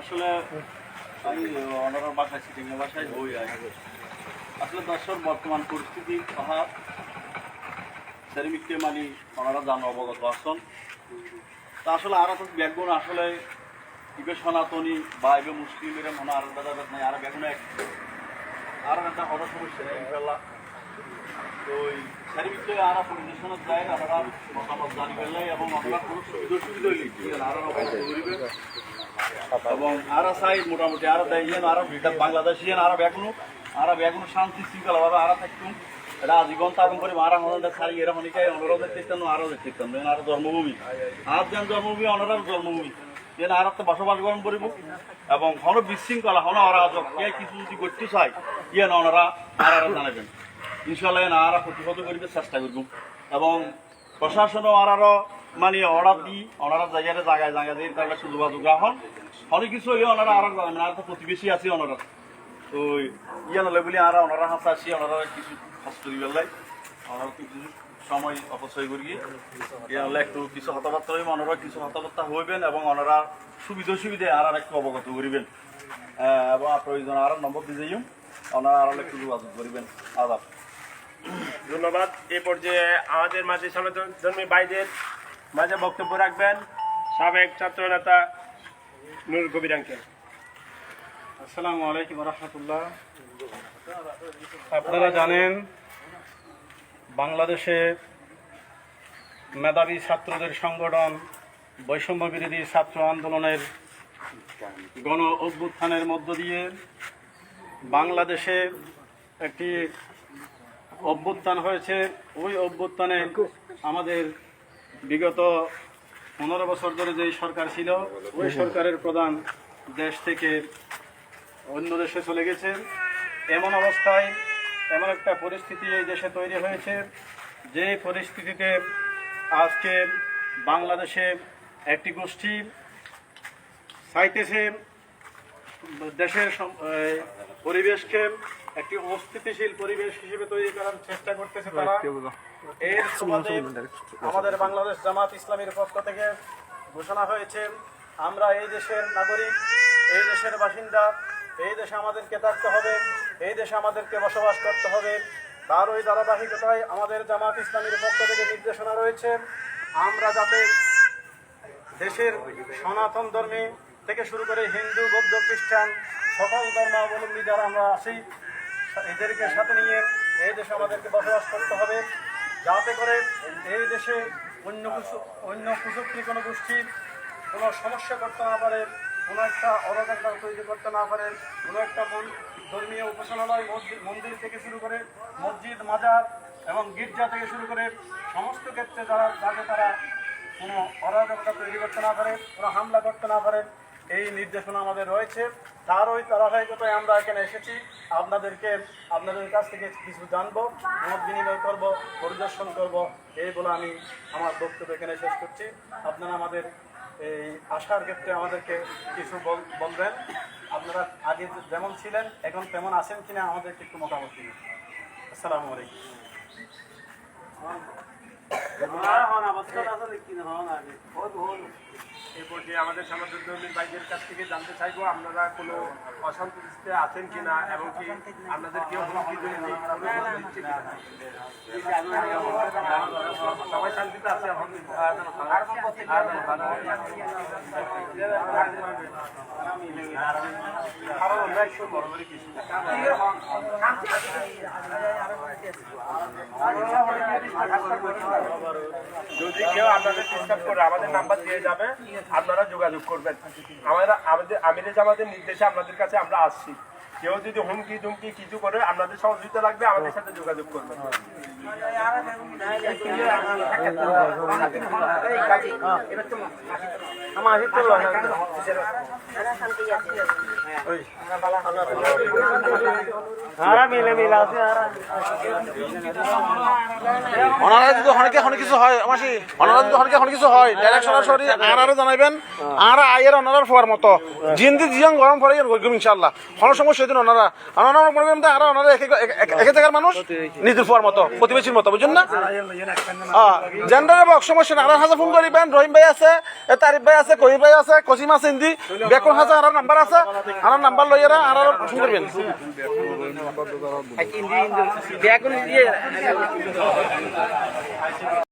আসলে আমি অনার বাসায় সিটিং বাসায় বই আসলে দর্শক, বর্তমান পরিস্থিতি তাহা সেরিমিককে মানে ওনারা জানো অবগত আছেন। তা আসলে আর তো ব্যাকগুণ আসলে ইবে সনাতনী বা ইবে মুসলিমের মনে আর দাদা নাই, আর ব্যাগুন এক। আর একটা বড় সমস্যা ইনশাল্লাহ তো ওই আর পরিদর্শনের যায়, আপনারা মতামত জানি পেলে এবং আপনারা কোনো সুবিধা সুবিধা আর এবং আরা সাইড মোটামুটি, আরও দেয় আরও ভিটা বাংলাদেশি আরও এখনও আরও এখনও শান্তি শৃঙ্খলা ভাবে আরও থাকতুম এটা আজীবন থাকুন করে মারা আমাদের ছাড়ি এরা অনেকে অনুরোধের চিত্তান আরও চিত্তান আর জন্মভূমি। আর জন্মভূমি, অনারার জন্মভূমি। যেন আর একটা বসবাস গ্রহণ করিব এবং হন বিশৃঙ্খলা, হন অরাজক, কে কিছু যদি করতে চাই ইয়ে না ওনারা আর আর জানাবেন। ইনশাল্লাহ আর প্রতিহত করিবে চেষ্টা করব। এবং প্রশাসনও আর আরও মানে অর্ডার দিই ওনারা জায়গায় জায়গায় জায়গা দিয়ে তার যোগাযোগ রাখুন অনেক কিছু হইলে ওনারা আরও মানে আর তো প্রতিবেশী আছে ওনারা তো ইয়ে নলে বলি আর ওনারা হাসা আসি ওনারা কিছু হস্ত দিবে লাই ওনারা কিছু সময় অপচয় করি ইয়ে হলে একটু কিছু হতাবার্তা হইবে ওনারা কিছু হতাবার্তা হইবেন এবং ওনারা সুবিধা সুবিধা আর আর একটু অবগত করিবেন। এবং প্রয়োজন আর নম্বর দিয়ে যাইম ওনারা আর একটু যোগাযোগ করিবেন। আদাব। ধন্যবাদ। এ পর্যায়ে আমাদের মাঝে সনাতনী ভাইদের মাঝে বক্তব্য রাখবেন সাবেক ছাত্র নেতা নুর কবির আসসালামু আলাইকুম রহমতুল্লাহ। আপনারা জানেন, বাংলাদেশে মেধাবী ছাত্রদের সংগঠন বৈষম্য বিরোধী ছাত্র আন্দোলনের গণ অভ্যুত্থানের মধ্য দিয়ে বাংলাদেশে একটি অভ্যুত্থান হয়েছে। ওই অভ্যুত্থানে আমাদের বিগত পনেরো বছর ধরে যেই সরকার ছিল, ওই সরকারের প্রধান দেশ থেকে অন্য দেশে চলে গেছে। এমন অবস্থায়, এমন একটা পরিস্থিতি এই দেশে তৈরি হয়েছে, যে পরিস্থিতিতে আজকে বাংলাদেশে একটি গোষ্ঠী চাইতেছে দেশের পরিবেশকে একটি অস্থিতিশীল পরিবেশ হিসেবে তৈরি করার চেষ্টা করতেছে তারা। এর সুবাদে আমাদের বাংলাদেশ জামাত ইসলামীর পক্ষ থেকে ঘোষণা হয়েছে আমরা এই দেশের নাগরিক এই দেশের বাসিন্দা এই দেশে আমাদেরকে থাকতে হবে এই দেশে আমাদেরকে বসবাস করতে হবে। তার ওই ধারাবাহিকতায় আমাদের জামাত ইসলামীর পক্ষ থেকে নির্দেশনা রয়েছে আমরা যাতে দেশের সনাতন ধর্মে থেকে শুরু করে হিন্দু, বৌদ্ধ, খ্রিস্টান, সকল ধর্মাবলম্বী যারা আমরা আছি, এদেরকে সাথে নিয়ে এই দেশে আমাদেরকে বসবাস করতে হবে, যাতে করে এই দেশে অন্য অন্য কুচক্রি কোনো গোষ্ঠীর কোনো সমস্যা করতে না পারে, কোনো একটা অরাজকতা তৈরি করতে না পারে, কোনো একটা ধর্মীয় উপাসনালয়, মসজিদ, মন্দির থেকে শুরু করে মসজিদ, মাজার এবং গির্জা থেকে শুরু করে সমস্ত ক্ষেত্রে যারা, যাতে তারা কোনো অরাজকতা তৈরি করতে না পারে, কোনো হামলা করতে না পারে এই নির্দেশনা আমাদের রয়েছে। তার ওই ধারাবাহিকতায় আমরা এখানে এসেছি। আপনাদেরকে, আপনাদের কাছ থেকে কিছু জানব, মত বিনিময় করব, পরিদর্শন করব, এই বলে আমি আমার বক্তব্য এখানে শেষ করছি। আপনারা আমাদের এই আসার ক্ষেত্রে আমাদেরকে কিছু বল- বলবেন। আপনারা আগে যেমন ছিলেন, এখন তেমন আছেন কিনা আমাদেরকে একটু দিন। আসসালামু আলাইকুম। এই পর্যায়ে আমাদের সনাতনী ভাইদের কাছ থেকে জানতে চাইব, আপনারা কোনো অসন্তুষ্টিতে আছেন কিনা এবং কি আপনাদের কেউ হুমকি দিচ্ছে সবাই শান্তিতে আছে যদি কেউ আপনাদের ডিস্টার্ব করে, আমাদের নাম্বার দিয়ে যাবে, আপনারা যোগাযোগ করবেন। আমরা আমাদের আমিরে আমাদের নির্দেশে আপনাদের কাছে আমরা আসছি। কেউ যদি হুমকি ধুমকি কিছু করে আপনাদের সহযোগিতা লাগবে আমাদের সাথে যোগাযোগ করবেন। ওনারা যদি অনেকে অনেক কিছু হয় মাসি ওনারা যদি অনেকে অনেক কিছু হয় ডাইরেক্ট সরাসরি আর আরও জানাইবেন আর আইয়ের ওনারা ফোয়ার মতো। জিন্দি জিয়ং গরম গরম ইনশাল্লাহ কোনো সময় সমস্যা হইতো না ওনারা আর ওনারা মনে করেন আর এক জায়গার মানুষ? নিজের ফুয়ার মতো প্রতিবেশীর মতো বুঝছেন না? জেন্ডারে বক সমস্যা না। আর হাজার ফোন করিবেন রহিম ভাই আছে তারিফ ভাই আছে কহির ভাই আছে কসিম আছে ইন্দি বেকুন হাজার আর নাম্বার আছে আর নাম্বার লইয়ারা আর ফোন করবেন। Lindo. Vea con el día.